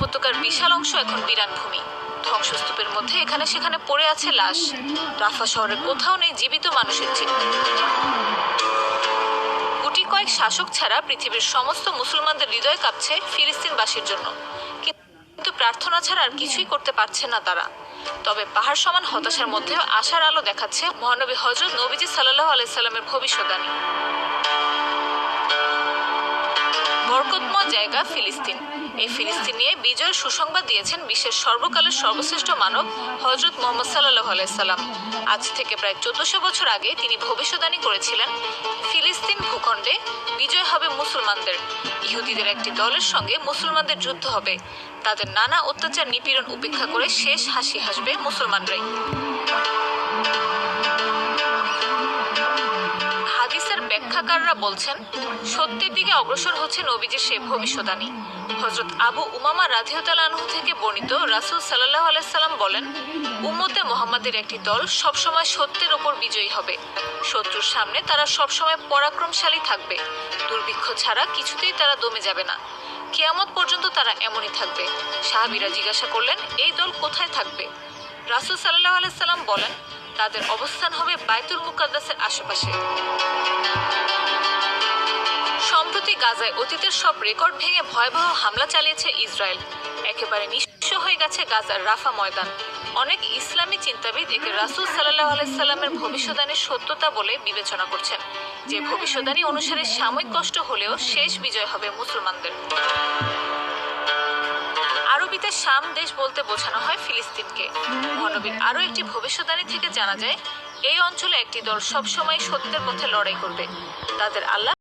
উপত্যকার বিশাল অংশ এখন বিরান ভূমি ধ্বংসস্তূপের মধ্যে এখানে সেখানে পড়ে আছে লাশ। রাফা শহরে কোথাও নেই জীবিত মানুষের চিহ্ন গুটি কয়েক শাসক ছাড়া পৃথিবীর সমস্ত মুসলমানদের হৃদয় কাঁপছে ফিলিস্তিনবাসীর জন্য। কিন্তু প্রার্থনা ছাড়া আর কিছুই করতে পারছে না তারা। তবে পাহাড় সমান হতাশার মধ্যেও আশার আলো দেখাচ্ছে মহানবী হজরত নবীজি সাল্লাহ আলাইসাল্লামের ভবিষ্যৎবাণী। বরকতময় জায়গা ফিলিস্তিন। এই ফিলিস্তিন নিয়ে বিজয় সুসংবাদ দিয়েছেন বিশ্বের সর্বকালের সর্বশ্রেষ্ঠ মানব হজরত মোহাম্মদ সাল্লাহ আলাইসাল্লাম আজ থেকে প্রায় চোদ্দশো বছর আগে তিনি ভবিষ্যদ্বাণী করেছিলেন, ফিলিস্তিন ভূখণ্ডে বিজয় হবে মুসলমানদের। ইহুদিদের একটি দলের সঙ্গে মুসলমানদের যুদ্ধ হবে। তাদের নানা অত্যাচার নিপীড়ন উপেক্ষা করে শেষ হাসি হাসবে মুসলমানরাই। হাদিসের ব্যাখ্যাকাররা বলছেন, সত্যের দিকে অগ্রসর হচ্ছে নবীজির সে ভবিষ্যদানী হজরত আবু উমামা রাধিউতালানহু থেকে বর্ণিত রাসুল সাল্লাহ আলাইসাল্লাম বলেন, উম্মতে মোহাম্মদের একটি দল সবসময় সত্যের ওপর বিজয়ী হবে। শত্রুর সামনে তারা সবসময় পরাক্রমশালী থাকবে। দুর্ভিক্ষ ছাড়া কিছুতেই তারা দমে যাবে না। কেয়ামত পর্যন্ত তারা এমনই থাকবে। সাহাবিরা জিজ্ঞাসা করলেন, এই দল কোথায় থাকবে? রাসুল সাল্লাহ আলাইসাল্লাম বলেন তাদের অবস্থান হবে বাইতুল মুকাদ্দাসের আশেপাশে। সম্প্রতি গাজায় অতীতের সব রেকর্ড ভেঙে ভয়াবহ হামলা চালিয়েছে ইসরায়েল। একেবারে নিঃস্ব হয়ে গেছে গাজার রাফা ময়দান। অনেক ইসলামী চিন্তাবিদ একে রাসুল সাল্লাহ আলাইসাল্লামের ভবিষ্যদ্বাণীর সত্যতা বলে বিবেচনা করছেন। যে ভবিষ্যদ্বাণী অনুসারে সাময়িক কষ্ট হলেও শেষ বিজয় হবে মুসলমানদের। আরবিতে শাম দেশ বলতে বোঝানো হয় ফিলিস্তিনকে। মহানবীর আরও একটি ভবিষ্যদ্বাণী থেকে জানা যায়, এই অঞ্চলে একটি দল সবসময় সত্যের পথে লড়াই করবে। তাদের আল্লাহ